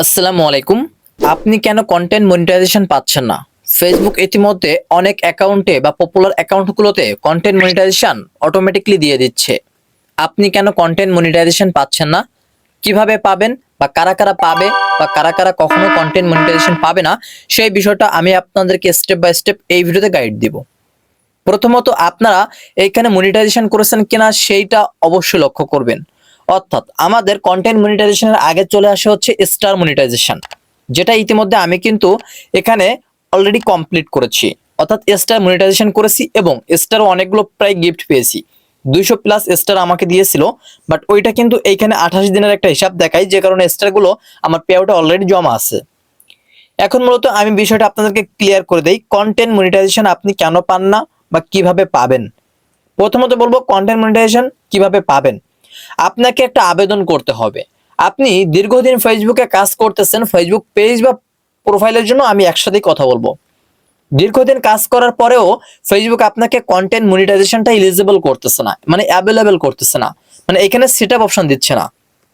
আসসালামু আলাইকুম। আপনি কেন কন্টেন্ট মনিটাইজেশন পাচ্ছেন না? ফেসবুক ইতিমধ্যে অনেক অ্যাকাউন্টে বা পপুলার অ্যাকাউন্টগুলোতে কন্টেন্ট মনিটাইজেশন অটোমেটিকলি দিয়ে দিচ্ছে। আপনি কেন কন্টেন্ট মনিটাইজেশন পাচ্ছেন না? কীভাবে পাবেন বা কারা কারা পাবে বা কারা কারা কখনো কন্টেন্ট মনিটাইজেশন পাবে না? সেই বিষয়টা আমি আপনাদেরকে স্টেপ বাই স্টেপ এই ভিডিওতে গাইড দিব। প্রথমত, আপনারা এইখানে মনিটাইজেশন করেছেন কিনা সেইটা অবশ্যই লক্ষ্য করবেন। অর্থাৎ আমাদের কন্টেন্ট মনিটাইজেশনের আগে চলে আসে হচ্ছে স্টার মনিটাইজেশন যেটা ইতিমধ্যে আমি কিন্তু এখানে অলরেডি কমপ্লিট করেছি। অর্থাৎ স্টার মনিটাইজেশন করেছি এবং স্টার অনেকগুলো প্রায় গিফট পেয়েছি। দুইশো প্লাস স্টার আমাকে দিয়েছিল বাট ওইটা কিন্তু এইখানে আঠাশ দিনের একটা হিসাব দেখায় যে কারণে স্টারগুলো আমার পেআউটে অলরেডি জমা আছে। এখন মূলত আমি বিষয়টা আপনাদেরকে ক্লিয়ার করে দেই কন্টেন্ট মনিটাইজেশন আপনি কেন পান না বা কীভাবে পাবেন? প্রথমত বলব কন্টেন্ট মনিটাইজেশন কীভাবে পাবেন? আপনাকে একটা আবেদন করতে হবে। আপনি দীর্ঘদিন ফেসবুকে কাজ করতেছেন ফেসবুক পেজ বা প্রোফাইলের জন্য আমি একসাথেই কথা বলব। দীর্ঘদিন কাজ করার পরেও ফেসবুক আপনাকে কন্টেন্ট মনিটাইজেশনটা ইলিজিবল করতেছে না মানে অ্যাভেলেবেল করতেছে না। মানে এখানে সেট আপ অপশন দিচ্ছে না।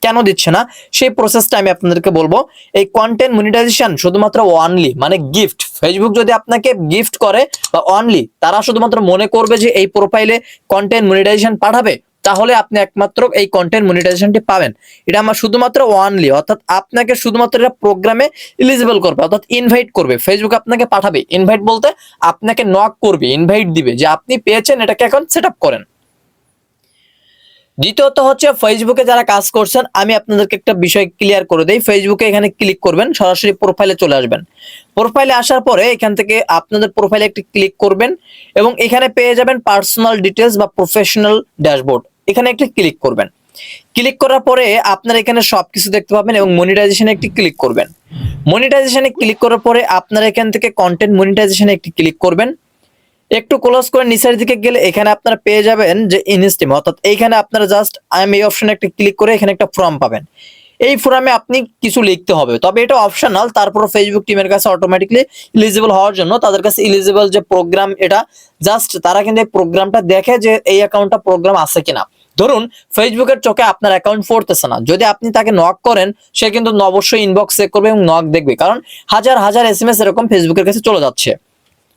কেন দিচ্ছে না? সেই প্রসেসটা আমি আপনাদেরকে বলব। এই কন্টেন্ট মনিটাইজেশন শুধুমাত্র অনলি মানে গিফট ফেসবুক যদি আপনাকে গিফট করে বা অনলি তারা শুধুমাত্র মনে করবে যে এই প্রোফাইলে কন্টেন্ট মনিটাইজেশন পাঠাবে। তাহলে আপনি একমাত্র এই কন্টেন্ট মনিটাইজেশনটি পাবেন। এটা আমার শুধুমাত্র ওয়ানলি অর্থাৎ আপনাকে শুধুমাত্র এটা প্রোগ্রামে এলিজিবল করবে, অর্থাৎ ইনভাইট করবে। ফেসবুক আপনাকে পাঠাবে। ইনভাইট বলতে আপনাকে নক করবে ইনভাইট দিবে যে আপনি পেয়েছেন এটাকে এখন সেট করেন। দ্বিতীয়ত হচ্ছে ফেসবুকে যারা কাজ করছেন, আমি আপনাদেরকে একটা বিষয় ক্লিয়ার করে দেই। ফেসবুকে এখানে ক্লিক করবেন, সরাসরি প্রোফাইলে চলে আসবেন। প্রোফাইলে আসার পরে এখান থেকে আপনাদের প্রোফাইলে একটি ক্লিক করবেন এবং এখানে পেয়ে যাবেন পার্সোনাল ডিটেলস বা প্রফেশনাল ড্যাশবোর্ড এখানে একটি ক্লিক করবেন। ক্লিক করার পরে আপনার এখানে সবকিছু দেখতে পাবেন এবং মনিটাইজেশনে একটি ক্লিক করবেন। মনিটাইজেশনে ক্লিক করার পরে আপনার এখান থেকে কন্টেন্ট মনিটাইজেশনে একটি ক্লিক করবেন। একটু ক্লোজ করে নিচের দিকে গেলে এখানে আপনারা পেয়ে যাবেন যে ইনস্টিম অর্থাৎ এইখানে আপনারা জাস্ট আই এম এই অপশনে একটি ক্লিক করে এখানে একটা ফর্ম পাবেন। এই ফর্মে আপনি কিছু লিখতে হবে। তবে এটা অপশনাল তারপর ফেসবুক টিমের কাছে অটোমেটিকলি ইলিজিবল হওয়ার জন্য তাদের কাছে ইলিজিবল যে প্রোগ্রাম এটা জাস্ট তারা কিন্তু এই প্রোগ্রামটা দেখে যে এই অ্যাকাউন্টটা প্রোগ্রাম আছে কিনা। ধরুন ফেসবুকের চোখে আপনার অ্যাকাউন্ট পড়তেছে না। যদি আপনি তাকে নক করেন, সে কিন্তু অবশ্যই ইনবক্স চেক করবে এবং নক দেখবে। কারণ হাজার হাজার এস এম এস এরকম ফেসবুকের কাছে চলে যাচ্ছে।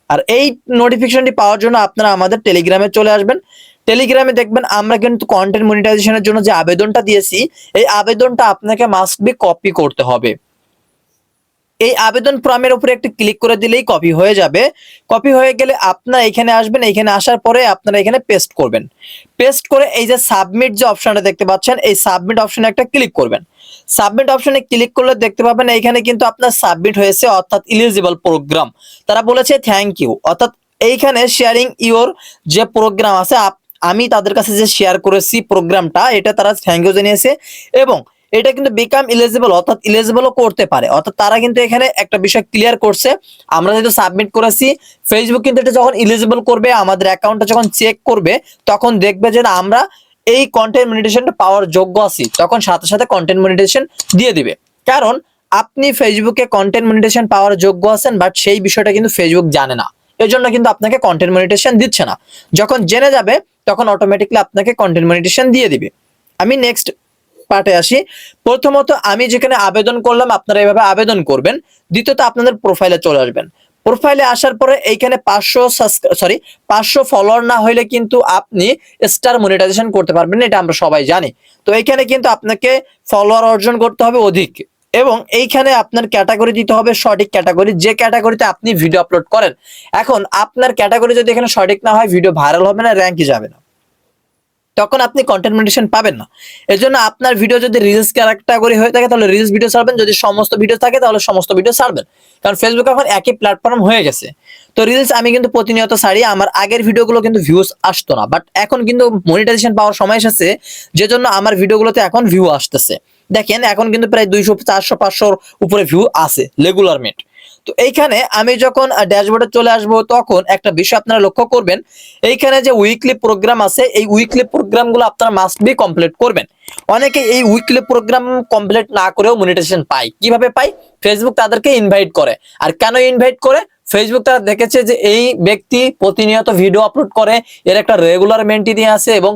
আর এই নোটিফিকেশনটি পাওয়ার জন্য আপনারা আমাদের টেলিগ্রামে চলে আসবেন। টেলিগ্রামে দেখবেন আমরা কিন্তু কন্টেন্ট মনিটাইজেশনের জন্য যে আবেদনটা দিয়েছি, এই আবেদনটা আপনাকে মাস্ট বি কপি করতে হবে। এই আবেদন ফর্মের উপরে একটি ক্লিক করে দিলেই কপি হয়ে যাবে। কপি হয়ে গেলে আপনারা এখানে আসবেন, এখানে আসার পরে আপনারা এখানে পেস্ট করবেন। পেস্ট করে এই যে সাবমিট যে অপশনটা দেখতে পাচ্ছেন, এই সাবমিট অপশনে একটা ক্লিক করবেন। সাবমিট অপশনে ক্লিক করলে দেখতে পাবেন এইখানে কিন্তু আপনার সাবমিট হয়েছে, অর্থাৎ ইলিজিবল প্রোগ্রাম তারা বলেছে থ্যাংক ইউ অর্থাৎ এইখানে শেয়ারিং ইওর যে প্রোগ্রাম আছে আমি তাদের কাছে যে শেয়ার করেছি প্রোগ্রামটা, এটা তারা থ্যাংক ইউ জানিয়েছে এবং এটা কিন্তু বিকাম ইলিজিবল অর্থাৎ ইলিজিবলও করতে পারে। অর্থাৎ তারা কিন্তু এখানে একটা বিষয় ক্লিয়ার করছে। আমরা যেহেতু সাবমিট করেছি ফেসবুক কিন্তু এটা যখন ইলিজিবল করবে, আমাদের অ্যাকাউন্টটা যখন চেক করবে, তখন দেখবে যে আমরা এই কন্টেন্ট মনিটেশনটা পাওয়ার যোগ্য আছি। তখন সাথে সাথে কন্টেন্ট মনিটেশন দিয়ে দিবে। কারণ, আপনি ফেসবুকে কন্টেন্ট মনিটেশন পাওয়ার যোগ্য আছেন বাট সেই বিষয়টা কিন্তু ফেসবুক জানে না। এর জন্য কিন্তু আপনাকে কন্টেন্ট মনিটেশন দিচ্ছে না। যখন জেনে যাবে, তখন অটোমেটিকলি আপনাকে কন্টেন্ট মনিটেশন দিয়ে দিবে। আমি নেক্সট পার্টে আসি। প্রথমত আমি যেখানে আবেদন করলাম, আপনারা এভাবে আবেদন করবেন। দ্বিতীয়ত আপনাদের প্রোফাইলে চলে আসবেন। প্রোফাইলে আসার পরে এইখানে পাঁচশো সরি পাঁচশো ফলোয়ার না হইলে কিন্তু আপনি স্টার মনিটাইজেশন করতে পারবেন এটা আমরা সবাই জানি। তো এইখানে কিন্তু আপনাকে ফলোয়ার অর্জন করতে হবে অধিক। এবং এইখানে আপনার ক্যাটাগরি দিতে হবে সঠিক ক্যাটাগরি যে ক্যাটাগরিতে আপনি ভিডিও আপলোড করেন, এখন আপনার ক্যাটাগরি যদি এখানে সঠিক না হয় ভিডিও ভাইরাল হবে না র্যাঙ্কে যাবে না। তখন আপনি কন্টেন্ট মনিটেশন পাবেন না। এর জন্য আপনার ভিডিও যদি রিলস ক্যাটাগরি হয়ে থাকে, তাহলে রিলস ভিডিও ছাড়বেন। যদি সমস্ত ভিডিও থাকে, তাহলে সমস্ত ভিডিও ছাড়বেন। কারণ ফেসবুক এখন একই প্ল্যাটফর্ম হয়ে গেছে। তো রিলস আমি কিন্তু প্রতিনিয়ত ছাড়ি। আমার আগের ভিডিওগুলো কিন্তু ভিউজ আসতো না। বাট এখন কিন্তু মনিটাইজেশন পাওয়ার সময় এসেছে। যে জন্য আমার ভিডিওগুলোতে এখন ভিউ আসতেছে। দেখেন, এখন কিন্তু প্রায় দুইশো, চারশো, পাঁচশোর উপরে ভিউ আছে। রেগুলার মেট তো এইখানে আমি যখন ড্যাশবোর্ডে চলে আসব, তখন একটা বিষয় আপনারা লক্ষ্য করবেন। এইখানে যে উইকলি প্রোগ্রাম আছে, এই উইকলি প্রোগ্রামগুলো আপনারা মাস্ট বি কমপ্লিট করবেন। অনেকে এই উইকলি প্রোগ্রাম কমপ্লিট না করেও মনিটাইজেশন পায়। কীভাবে পায়? ফেসবুক তাদেরকে ইনভাইট করে। আর কেন ইনভাইট করে? ফেসবুক তারা দেখেছে যে এই ব্যক্তি প্রতিনিয়ত ভিডিও আপলোড করে, এর একটা রেগুলার মেন্টেনি আছে এবং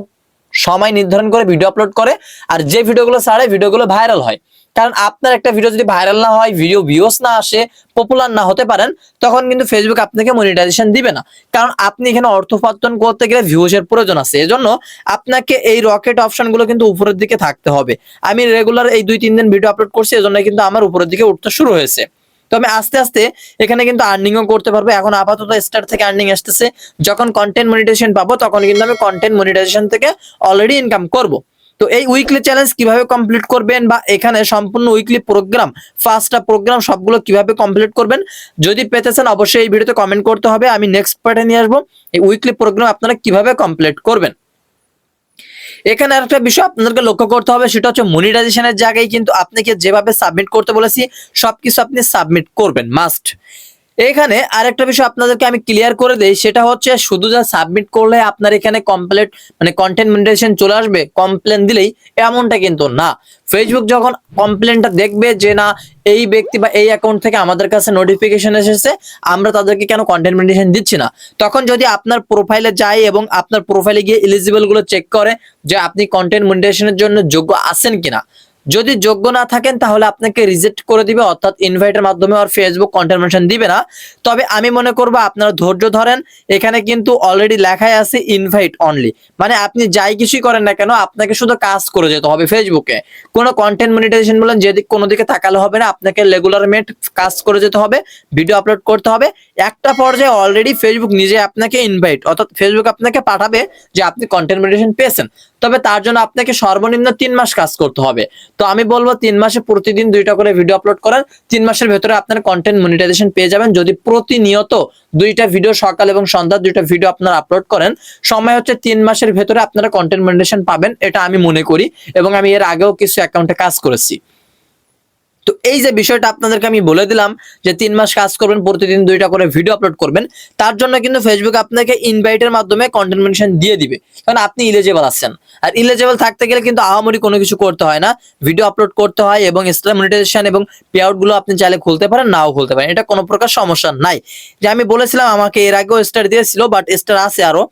সময় নির্ধারণ করে ভিডিও আপলোড করে, আর যে ভিডিওগুলো ছাড়ে ভিডিওগুলো ভাইরাল হয়। কারণ আপনার একটা ভিডিও যদি ভাইরাল না হয় ভিডিও ভিউস না আসে পপুলার না হতে পারেন, তখন কিন্তু ফেসবুক আপনাকে মনিটাইজেশন দিবে না। কারণ আপনি এখানে অর্থ উপার্জন করতে গেলে ভিউজ এর প্রয়োজন আছে। এজন্য আপনাকে এই রকেট অপশনগুলো কিন্তু উপরের দিকে থাকতে হবে। আমি রেগুলার এই দুই, তিন দিন ভিডিও আপলোড করছি, এজন্য কিন্তু আমার উপরের দিকে উঠতে শুরু হয়েছে। তো আমি আস্তে আস্তে এখানে কিন্তু আর্নিংও করতে পারব। এখন আপাতত স্টার থেকে আর্নিং আসতেছে। যখন কন্টেন্ট মনিটাইজেশন পাবো, তখন কিন্তু আমি কন্টেন্ট মনিটাইজেশন থেকে অলরেডি ইনকাম করব। তো এই উইকলি চ্যালেঞ্জ কীভাবে কমপ্লিট করবেন বা এখানে সম্পূর্ণ উইকলি প্রোগ্রাম ফার্স্টটা প্রোগ্রাম সবগুলো কীভাবে কমপ্লিট করবেন, যদি পেতে চান অবশ্যই এই ভিডিওতে কমেন্ট করতে হবে, আমি নেক্সট পার্টে নিয়ে আসব, এই উইকলি প্রোগ্রাম আপনারা কীভাবে কমপ্লিট করবেন। এখানে আরেকটা বিষয় আপনাদেরকে লক্ষ্য করতে হবে, সেটা হচ্ছে মনিটাইজেশনের জায়গায় কিন্তু আপনাকে যেভাবে সাবমিট করতে বলেছি, সবকিছু আপনি সাবমিট করবেন মাস্ট এখানে আরেকটা বিষয় আপনাদেরকে আমি ক্লিয়ার করে দেই, সেটা হচ্ছে শুধু যা সাবমিট করলে আপনার এখানে কমপ্লিট মানে কন্টেন্ট মেন্টেশন চলে আসবে কমপ্লেন দিলেই এমনটা কিন্তু না। ফেসবুক যখন কমপ্লেনটা দেখবে যে না, এই ব্যক্তি বা এই অ্যাকাউন্ট থেকে আমাদের কাছে নোটিফিকেশন এসেছে, আমরা তাদেরকে কেন কন্টেন্ট মেন্টেশন দিচ্ছি না? তখন যদি আপনার প্রোফাইলে যায় এবং আপনার প্রোফাইলে গিয়ে এলিজিবলগুলো চেক করে যে আপনি কন্টেন্ট মনিটাইজেশনের জন্য যোগ্য আছেন কিনা যদি যোগ্য না থাকেন, তাহলে আপনাকে রিজেক্ট করে দিবে, অর্থাৎ ইনভাইটের মাধ্যমে আর ফেসবুক কন্টেন্ট দিবে না। তবে আমি মনে করব, আপনারা ধৈর্য ধরেন, এখানে কিন্তু অলরেডি লেখাই আছে ইনভাইট অনলি মানে আপনি যাই কিছুই করেন না কেন, আপনাকে শুধু কাজ করে যেতে হবে ফেসবুকে কোনো কন্টেন্ট মনিটাইজেশন বলেন যেদিক কোনো দিকে তাকালে হবে না, আপনাকে রেগুলার মেট কাজ করে যেতে হবে ভিডিও আপলোড করতে হবে। একটা পর্যায়ে অলরেডি ফেসবুক নিজে আপনাকে ইনভাইট অর্থাৎ ফেসবুক আপনাকে পাঠাবে যে আপনি কন্টেন্ট মনিটাইজেশন পেয়েছেন। তবে তার জন্য আপনাকে সর্বনিম্ন তিন মাস কাজ করতে হবে। তো আমি বলব তিন মাসে প্রতিদিন দুইটা করে ভিডিও আপলোড করেন। তিন মাসের ভেতরে আপনার কন্টেন্ট মনিটাইজেশন পেয়ে যাবেন। যদি প্রতিনিয়ত দুইটা ভিডিও সকাল এবং সন্ধ্যা দুইটা ভিডিও আপনারা আপলোড করেন, সময় হচ্ছে তিন মাসের ভেতরে আপনারা কন্টেন্ট মনিটাইজেশন পাবেন, এটা আমি মনে করি। এবং আমি এর আগেও কিছু অ্যাকাউন্টে কাজ করেছি। তো এই যে বিষয়টা আপনাদেরকে আমি বলে দিলাম যে তিন মাস কাজ করবেন, প্রতিদিন দুইটা করে ভিডিও আপলোড করবেন, তার জন্য কিন্তু ফেসবুক আপনাকে ইনভাইটের মাধ্যমে কন্টেন্ট মেনশন দিয়ে দিবে। কারণ আপনি ইলিজেবল আছেন। আর ইলিজেবল থাকতে গেলে কিন্তু আহামরি কোনো কিছু করতে হয় না। ভিডিও আপলোড করতে হয় এবং এক্সট্রা মনিটাইজেশন এবং পে গুলো আপনি চাইলে খুলতে পারেন, নাও খুলতে পারেন। এটা কোনো প্রকার সমস্যা নাই। যে আমি বলেছিলাম আমাকে এর আগেও স্টার দিয়েছিল বাট স্টার আছে আরও।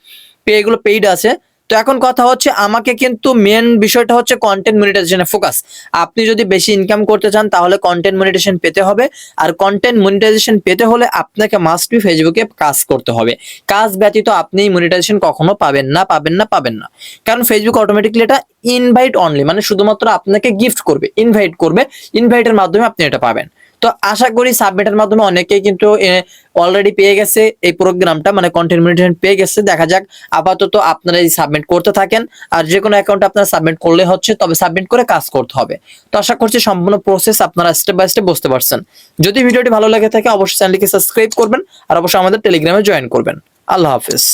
পে গুলো পেইড আছে। তো এখন কথা হচ্ছে আমাকে কিন্তু মেন বিষয়টা হচ্ছে কন্টেন্ট মনিটাইজেশনে ফোকাস আপনি যদি বেশি ইনকাম করতে চান, তাহলে কন্টেন্ট মনিটাইজেশন পেতে হবে। আর কন্টেন্ট মনিটাইজেশন পেতে হলে আপনাকে মাস্ট বি ফেসবুকে কাজ করতে হবে। কাজ ব্যতীত আপনি মনিটাইজেশন কখনো পাবেন না পাবেন না পাবেন না। কারণ ফেসবুক অটোমেটিকলি এটা ইনভাইট অনলি মানে শুধুমাত্র আপনাকে গিফট করবে ইনভাইট করবে ইনভাইটের মাধ্যমে আপনি এটা পাবেন। তো আশা করি সাবমিটের মাধ্যমে অনেকেই কিন্তু অলরেডি পেয়ে গেছে এই প্রোগ্রামটা মানে কন্টেন্ট পেয়ে গেছে। দেখা যাক, আপাতত আপনারা এই সাবমিট করতে থাকেন, আর যে কোনো অ্যাকাউন্ট আপনারা সাবমিট করলে হচ্ছে, তবে সাবমিট করে কাজ করতে হবে। তো আশা করছি সম্পূর্ণ প্রসেস আপনারা স্টেপ বাই স্টেপ বুঝতে পারছেন। যদি ভিডিওটি ভালো লাগে থাকে, অবশ্যই চ্যানেলটিকে সাবস্ক্রাইব করবেন, আর অবশ্যই আমাদের টেলিগ্রামে জয়েন করবেন। আল্লাহ হাফিজ।